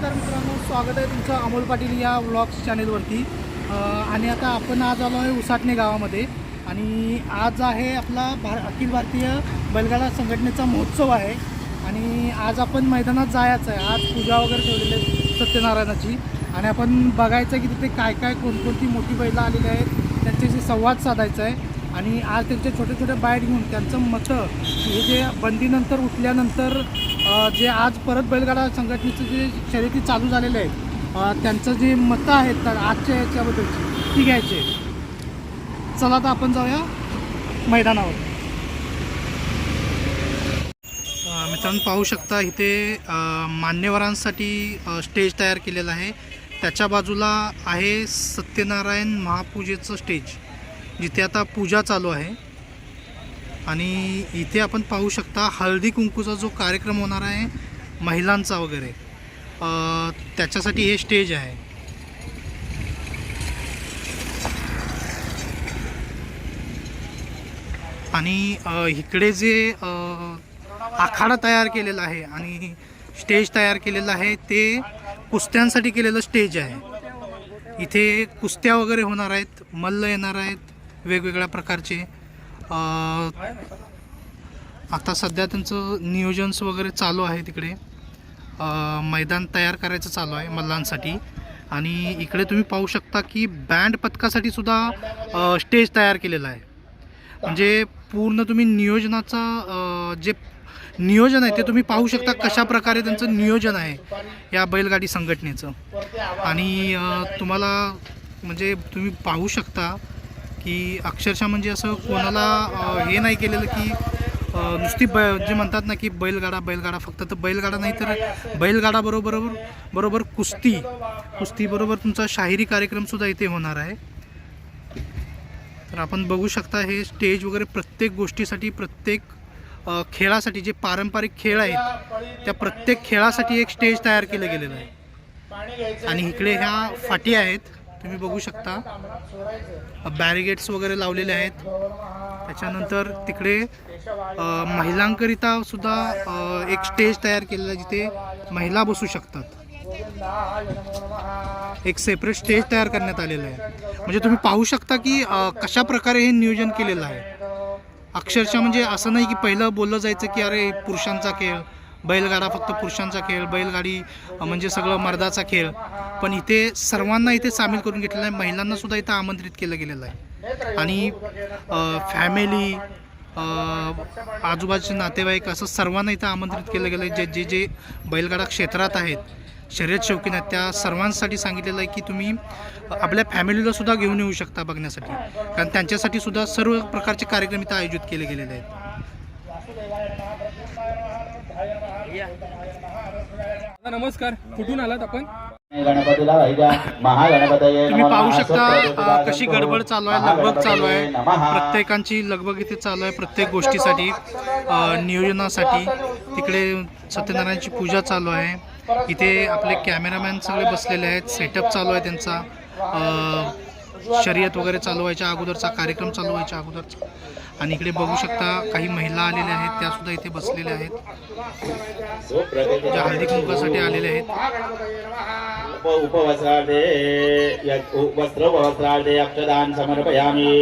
नमस्कार मित्रांनो स्वागत आहे तुमचं अमोल पाटील या व्लॉग्स चॅनेलवरती आणि आता आपण आज आलो आहे उसाटणे गावामध्ये. आणि आज आहे आपला भार अखिल भारतीय बैलगाडा संघटनेचा महोत्सव आहे. आणि आज आपण मैदानात जायचं आहे. आज पूजा वगैरे ठेवलेली आहे सत्यनारायणाची. आणि आपण बघायचं आहे की तिथे काय काय कोणकोणती मोठी बैलं आलेली आहेत त्यांच्याशी संवाद साधायचा आहे. आणि आज त्यांचे छोटे छोटे बाईट घेऊन त्यांचं मतं हे जे बंदीनंतर उठल्यानंतर जे आज परत बैलगाडा संघटनेचं जे शर्यती चालू झालेले आहेत त्यांचं जे मतं आहेत तर आजच्या याच्याबद्दलची ती घ्यायची चला आता आपण जाऊया मैदानावर. मित्रांनो पाहू शकता इथे मान्यवरांसाठी स्टेज तयार केलेलं आहे. त्याच्या बाजूला आहे सत्यनारायण महापूजेचं स्टेज जिथे आता पूजा चालू आहे. आणि इथे आपण पाहू शकता हळदी कुंकूचा जो कार्यक्रम होणार आहे महिलांचा वगैरे त्याच्यासाठी हे स्टेज आहे. आणि इकडे जे आखाडा तयार केलेला आहे आणि स्टेज तयार केलेलं आहे ते कुस्त्यांसाठी केलेलं स्टेज आहे. इथे कुस्त्या वगैरे होणार आहेत मल्ल येणार आहेत वेगवेगळ्या प्रकारचे. आता सध्या त्यांचं नियोजन्स वगैरे चालू आहे तिकडे. मैदान तयार करायचं चालू आहे मल्लांसाठी. आणि इकडे तुम्ही पाहू शकता की बँड पथकासाठी सुद्धा स्टेज तयार केलेला आहे. म्हणजे पूर्ण तुम्ही नियोजनाचा जे नियोजन आहे ते तुम्ही पाहू शकता कशा प्रकारे त्यांचं नियोजन आहे या बैलगाडी संघटनेचं. आणि तुम्हाला म्हणजे तुम्ही पाहू शकता की अक्षरशः म्हणजे असं कोणाला हे नाही केलेलं की नुसती बै जे म्हणतात ना की बैलगाडा बैलगाडा फक्त तर बैलगाडा नाही तर बैलगाडा बरोबर बरोबर कुस्ती कुस्तीबरोबर तुमचा शाहिरी कार्यक्रमसुद्धा इथे होणार आहे. तर आपण बघू शकता हे स्टेज वगैरे प्रत्येक गोष्टीसाठी प्रत्येक खेळासाठी जे पारंपरिक खेळ आहेत त्या प्रत्येक खेळासाठी एक स्टेज तयार केलं गेलेलं आहे. आणि इकडे ह्या फाटी आहेत. तुम्ही बघू शकता. बॅरिगेट्स वगैरे लावलेले आहेत. त्याच्यानंतर तिकडे महिलांकरिता सुद्धा एक स्टेज तयार केलेला आहे जिथे महिला बसू शकतात. एक सेपरेट स्टेज तयार करण्यात आलेलं आहे. म्हणजे तुम्ही पाहू शकता की कशा प्रकारे हे नियोजन केलेलं आहे. अक्षरशः म्हणजे असं नाही की पहिलं बोललं जायचं की अरे पुरुषांचा खेळ बैलगाडा फक्त पुरुषांचा खेळ बैलगाडी म्हणजे सगळं मर्दाचा खेळ. पण इथे सर्वांना इथे सामील करून घेतलेलं आहे. महिलांना सुद्धा इथं आमंत्रित केलं गेलेलं आहे. आणि फॅमिली आजूबाजूचे नातेवाईक असं सर्वांना इथं आमंत्रित केलं गेलं आहे जे जे जे बैलगाडा क्षेत्रात आहेत शर्यत शौकीन आहेत त्या सर्वांसाठी सांगितलेलं आहे की तुम्ही आपल्या फॅमिलीला सुद्धा घेऊन येऊ शकता बघण्यासाठी. कारण त्यांच्यासाठी सुद्धा सर्व प्रकारचे कार्यक्रम इथं आयोजित केले गेलेले आहेत. नमस्कार. कुठून आलात आपण? तुम्ही. पाहू शकता कशी गडबड चालू आहे लगबग चालू आहे. प्रत्येकांची लगबग इथे चालू आहे. प्रत्येक गोष्टीसाठी नियोजनासाठी तिकडे सत्यनारायणची पूजा चालू आहे. इथे आपले कॅमेरामॅन सगळे बसलेले आहेत. सेटअप चालू आहे त्यांचा. शर्यत वगैरे चालू व्हायच्या अगोदरचा कार्यक्रम चालू व्हायच्या अगोदरचा. आणि इकडे बघू शकता काही महिला आलेल्या आहेत त्या सुद्धा इथे बसलेल्या आहेत. ज्या हळदी कुंकासाठी आलेल्या आहेत. उप उपवस्त्रार्थे वस्त्र अक्षदान समर्पयामी.